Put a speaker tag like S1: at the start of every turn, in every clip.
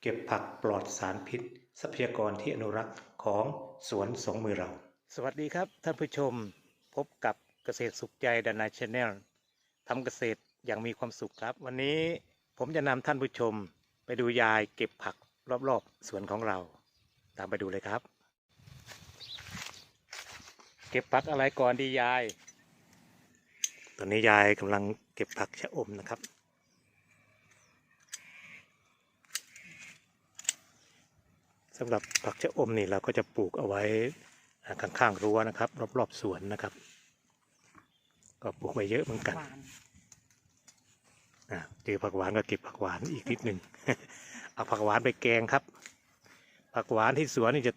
S1: เก็บผักปลอดสารพิษ ทรัพยากรที่อนุรักษ์ของสวนสองมือเรา สวัสดีครับท่านผู้ชมพบกับเกษตรสุขใจดานาชาแนลทำเกษตรอย่างมีความสุขครับ วันนี้ผมจะนำท่านผู้ชมไปดูยายเก็บผักรอบๆสวนของเรา ตามไปดูเลยครับ เก็บผักอะไรก่อนดียาย ตอนนี้ยายกำลังเก็บผักชะอมนะครับ สำหรับผักชะอมนี่เราก็จะปลูกเอาไว้อ่าข้างๆรั้วนะครับ รอบๆสวนนะครับ ก็ปลูกไว้เยอะเหมือนกัน
S2: หวาน
S1: อ่าเจอผักหวานก็เก็บผักหวานอีกนิดหนึ่งเอาผักหวานไปแกงครับ ผักหวานที่สวนนี่จะ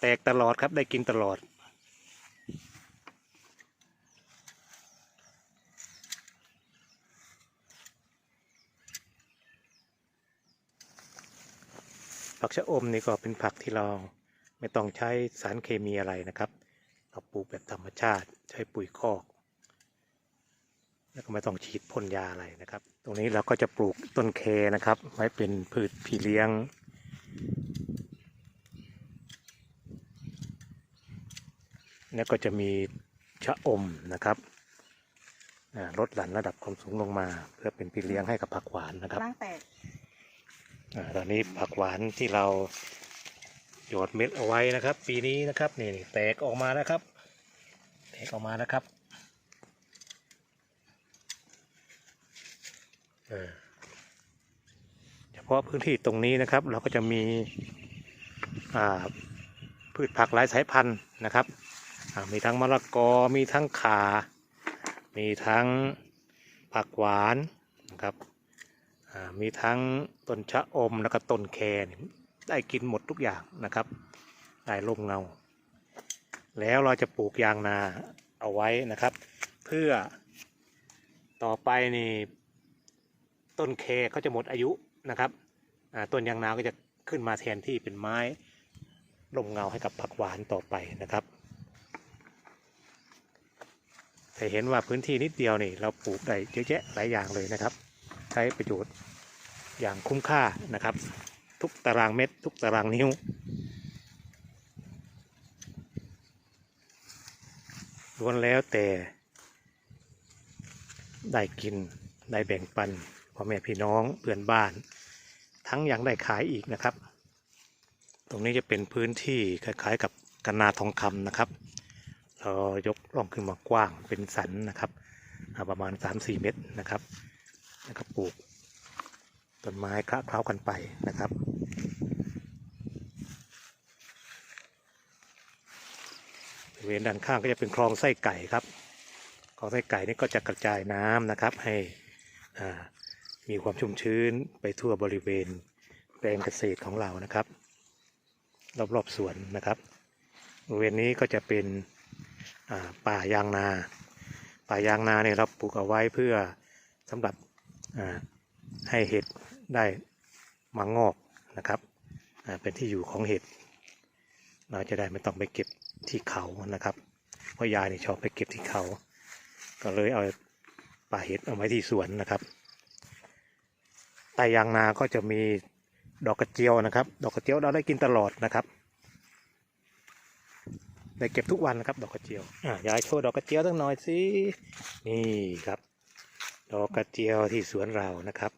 S1: แตกตลอดครับได้กินตลอด ผักชะอมนี่ก็เป็นผักที่เราไม่ต้องใช้สารเคมีอะไรนะครับ เราปลูกแบบธรรมชาติใช้ปุ๋ยคอก แล้วก็ไม่ต้องฉีดพ่นยาอะไรนะครับ ตรงนี้เราก็จะปลูกต้นเคนะครับ ไว้เป็นพืชพี่เลี้ยงแล้วก็จะมีชะอมนะครับลดหลั่นระดับความสูงลงมา เพื่อเป็นพี่เลี้ยงให้กับผักหวานนะครับ
S2: ร่างแต
S1: อนนี้ผักหวานที่เราหยอดเม็ดเอาไว้นะครับ ปีนี้นะครับนี่แตกออกมานะครับ แตกออกมานะครับเฉพาะพื้นที่ตรงนี้นะครับ เราก็จะมีพืชผักหลายสายพันธุ์นะครับมีทั้งมะละกอมีทั้งข่ามีทั้งผักหวานนะครับ มีทั้งต้นชะอมแล้วก็ต้นแคนี่ได้กินหมดทุกอย่างนะครับได้ร่มเงา แล้วเราจะปลูกยางนาเอาไว้นะครับ เพื่อต่อไปนี่ต้นแคเขาจะหมดอายุนะครับต้นยางนาก็จะขึ้นมาแทนที่เป็นไม้ร่มเงาให้กับผักหวานต่อไปนะครับแต่เห็นว่าพื้นที่นิดเดียวนี่เราปลูกได้เยอะแยะหลายอย่างเลยนะครับ ใช้ประโยชน์อย่างคุ้มค่านะครับ ทุกตารางเม็ดทุกตารางนิ้ว ล้วนแล้วแต่ ได้กิน ได้แบ่งปันพ่อแม่พี่น้องเพื่อนบ้าน ทั้งยังได้ขายอีกนะครับ ตรงนี้จะเป็นพื้นที่คล้ายๆกับกันนาทองคำนะครับ เรายกร่องขึ้นมากว้างเป็นสันนะครับ ประมาณ 3-4 เมตรนะครับ แล้วก็ปลูกต้นไม้คละเคล้ากันไปนะครับ บริเวณด้านข้างก็จะเป็นคลองไส้ไก่ครับคลองไส้ไก่นี่ก็จะกระจายน้ำนะครับ ให้มีความชุ่มชื้นไปทั่วบริเวณแปลงเกษตรของเรานะครับ รอบๆสวนนะครับ บริเวณนี้ก็จะเป็นป่ายางนา ป่ายางนาเนี่ยเราปลูกเอาไว้เพื่อสำหรับ ให้เห็ดได้มางอกนะครับเป็นที่อยู่ของเห็ด เราจะได้ไม่ต้องไปเก็บที่เขานะครับเพราะยายนี่ชอบไปเก็บที่เขา ก็เลยเอาป่าเห็ดเอาไว้ที่สวนนะครับใต้ยางนาก็จะมีดอกกระเจียวนะครับ ดอกกระเจียวเราได้กินตลอดนะครับได้เก็บทุกวันนะครับ ดอกกระเจียวอ่ายายโชว์ดอกกระเจียวตั้งหน่อยสินี่ครับ อกกระเจียวที่สวนเรานะครับ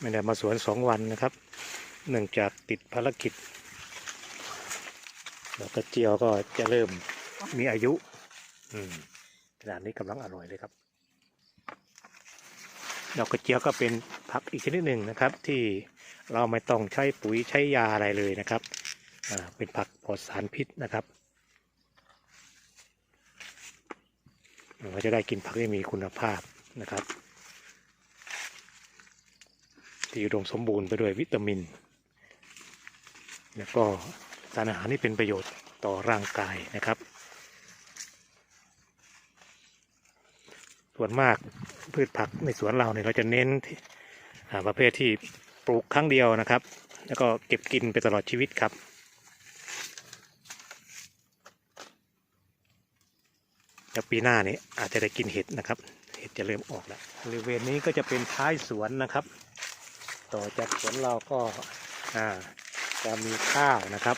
S1: ไม่ได้มาสวนสองวันนะครับ เนื่องจากติดภารกิจดอกกระเจียวก็จะเริ่มมีอายุอืมขนาดนี้กำลังอร่อยเลยครับ ดอกกระเจียวก็เป็นผักอีกชนิดหนึ่งนะครับ ที่เราไม่ต้องใช้ปุ๋ยใช้ยาอะไรเลยนะครับ เป็นผักปลอดสารพิษนะครับเราจะได้กินผักที่มีคุณภาพนะครับ ที่อุดมสมบูรณ์ไปด้วยวิตามิน แล้วก็สารอาหารที่เป็นประโยชน์ต่อร่างกายนะครับ ส่วนมากพืชผักในสวนเราเนี่ยเราจะเน้นที่ประเภทที่ปลูกครั้งเดียวนะครับ แล้วก็เก็บกินไปตลอดชีวิตครับ แล้วปีหน้านี้อาจจะได้กินเห็ดนะครับ เห็ดจะเริ่มออกแล้วบริเวณนี้ก็จะเป็นท้ายสวนนะครับ ต่อจากสวนเราก็จะมีข้าวนะครับ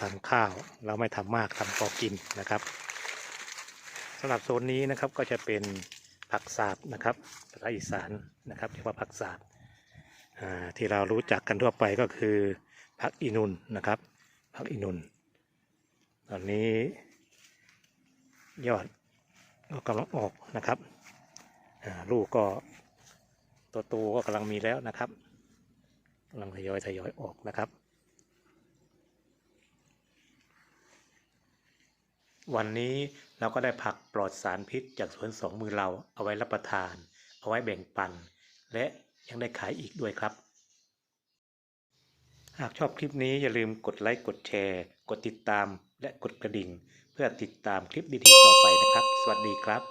S1: ทำข้าวเราไม่ทำมากทำพอกินนะครับสำหรับโซนนี้นะครับก็จะเป็นผักสาบนะครับภาษาอีสานนะครับเรียกว่าผักสาบที่เรารู้จักกันทั่วไปก็คือผักอินุนนะครับผักอินุน ตอนนี้ ยอดก็กำลังออกนะครับลูกก็ตัวโตก็กำลังมีแล้วนะครับกำลังทยอยทยอยออกนะครับ วันนี้เราก็ได้ผักปลอดสารพิษจากสวนสองมือเราเอาไว้รับประทาน เอาไว้แบ่งปัน และยังได้ขายอีกด้วยครับ หากชอบคลิปนี้อย่าลืมกดไลค์กดแชร์ กดติดตามและกดกระดิ่ง เพื่อติดตามคลิปดีๆต่อไปนะครับ สวัสดีครับ